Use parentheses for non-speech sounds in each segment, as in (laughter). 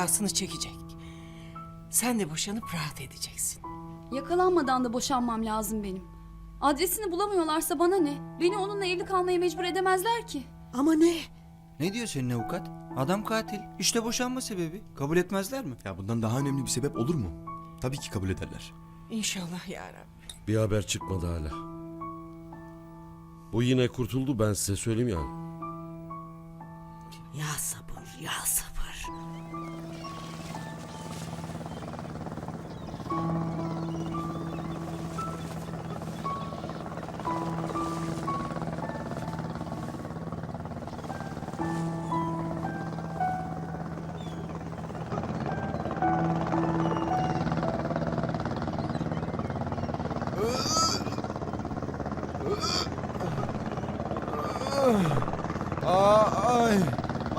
cezasını çekecek. Sen de boşanıp rahat edeceksin. Yakalanmadan da boşanmam lazım benim. Adresini bulamıyorlarsa bana ne? Beni onunla evli kalmaya mecbur edemezler ki. Ama ne? Ne diyor senin avukat? Adam katil. İşte boşanma sebebi. Kabul etmezler mi? Ya bundan daha önemli bir sebep olur mu? Tabii ki kabul ederler. İnşallah ya Rabbi. Bir haber çıkmadı hala. Bu yine kurtuldu ben size söyleyeyim ya. Ya sabır, ya sabır.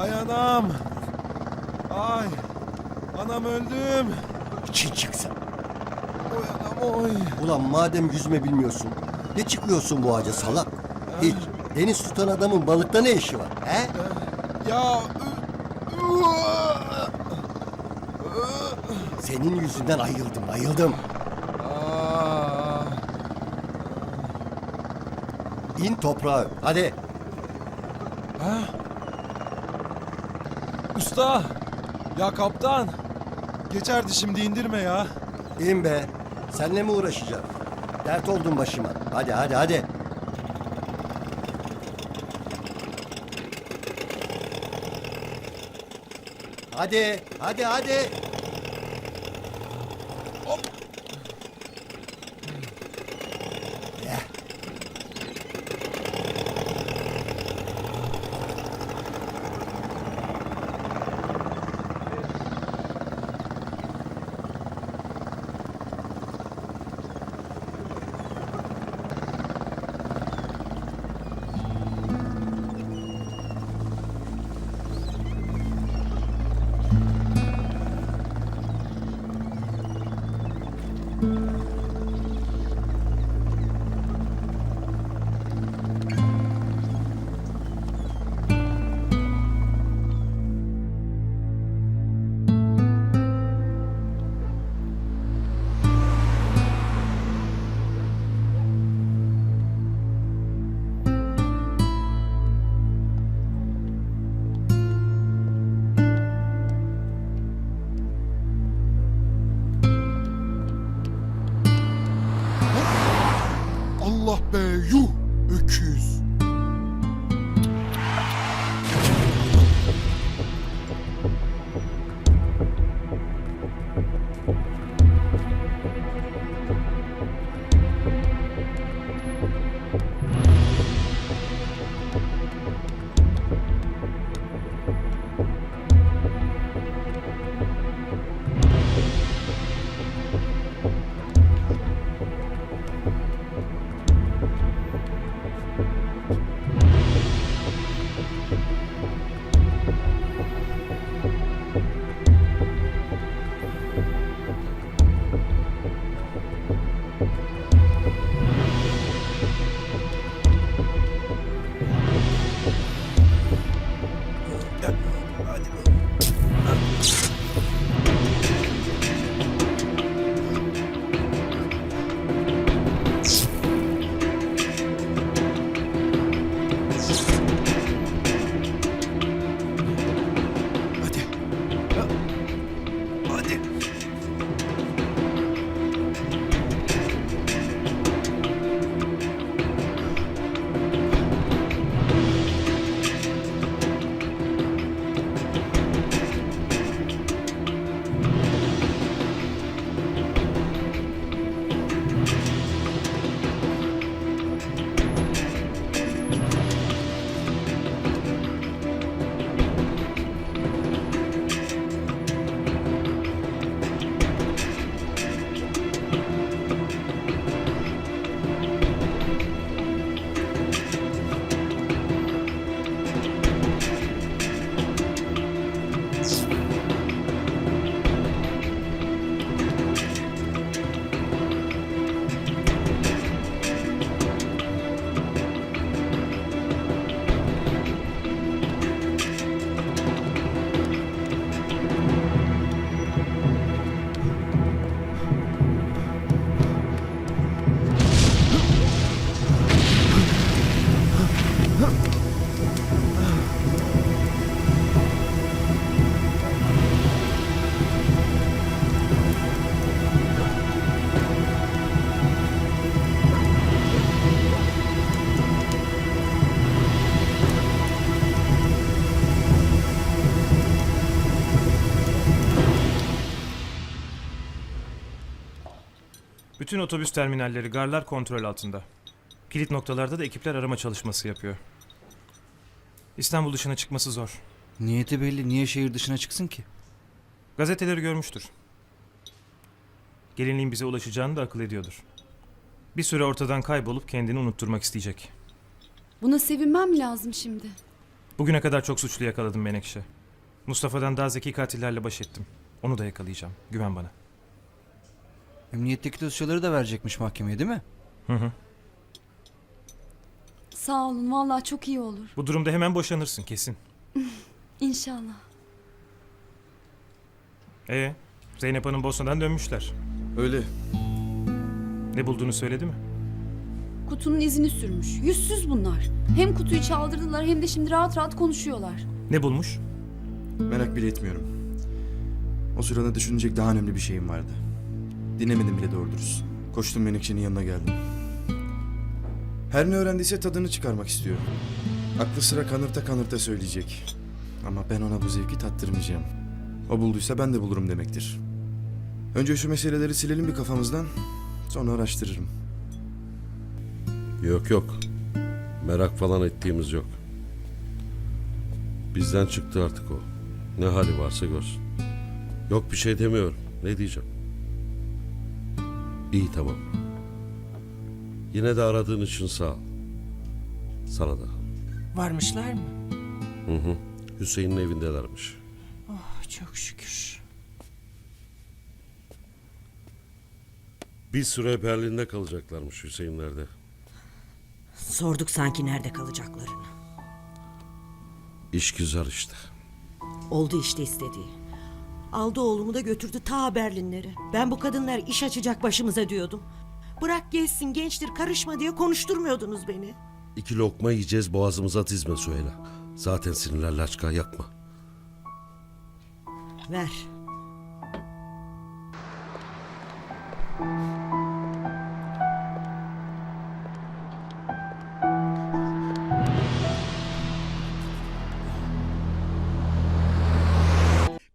Ay anam. Ay, anam öldüm. İçin çıksın. Oy anam oy. Ulan madem yüzme bilmiyorsun, ne çıkıyorsun bu ağaca salak? Hiç. Deniz tutan adamın balıkta ne işi var? He? Ya. Senin yüzünden ayıldım, ayıldım. Aa, İn toprağa. Hadi. Usta. Ya kaptan. Geçerdi şimdi indirme ya. İn be. Seninle mi uğraşacağım? Dert oldun başıma. Hadi hadi hadi. Hadi, hadi, hadi. Allah be yuh öküz. Bütün otobüs terminalleri, garlar kontrol altında. Kilit noktalarda da ekipler arama çalışması yapıyor. İstanbul dışına çıkması zor. Niyeti belli. Niye şehir dışına çıksın ki? Gazeteleri görmüştür. Gelinliğin bize ulaşacağını da akıl ediyordur. Bir süre ortadan kaybolup kendini unutturmak isteyecek. Buna sevinmem mi lazım şimdi? Bugüne kadar çok suçlu yakaladım Menekşe. Mustafa'dan daha zeki katillerle baş ettim. Onu da yakalayacağım. Güven bana. Emniyetteki dosyaları da verecekmiş mahkemeye değil mi? Hı hı. Sağ olun vallahi çok iyi olur. Bu durumda hemen boşanırsın kesin. (laughs) İnşallah. Ee, Zeynep Hanım Bosna'dan dönmüşler. Öyle. Ne bulduğunu söyledi mi? Kutunun izini sürmüş. Yüzsüz bunlar. Hem kutuyu çaldırdılar hem de şimdi rahat rahat konuşuyorlar. Ne bulmuş? Merak bile etmiyorum. O sırada düşünecek daha önemli bir şeyim vardı. Dinlemedim bile doğru dürüst. Koştum Menekşe'nin yanına geldim. Her ne öğrendiyse tadını çıkarmak istiyor. Aklı sıra kanırta kanırta söyleyecek. Ama ben ona bu zevki tattırmayacağım. O bulduysa ben de bulurum demektir. Önce şu meseleleri silelim bir kafamızdan. Sonra araştırırım. Yok yok. Merak falan ettiğimiz yok. Bizden çıktı artık o. Ne hali varsa görsün. Yok bir şey demiyorum. Ne diyeceğim? İyi tamam. Yine de aradığın için sağ ol. Sana da. Varmışlar mı? Hı hı. Hüseyin'in evindelermiş. Oh, çok şükür. Bir süre Berlin'de kalacaklarmış Hüseyinler'de. Sorduk sanki nerede kalacaklarını. İş güzel işte. Oldu işte istediği. Aldı oğlumu da götürdü ta Berlinlere. Ben bu kadınlar iş açacak başımıza diyordum. Bırak gelsin gençtir karışma diye konuşturmuyordunuz beni. İki lokma yiyeceğiz boğazımıza dizme söyle. Zaten sinirler laçka yakma. Ver.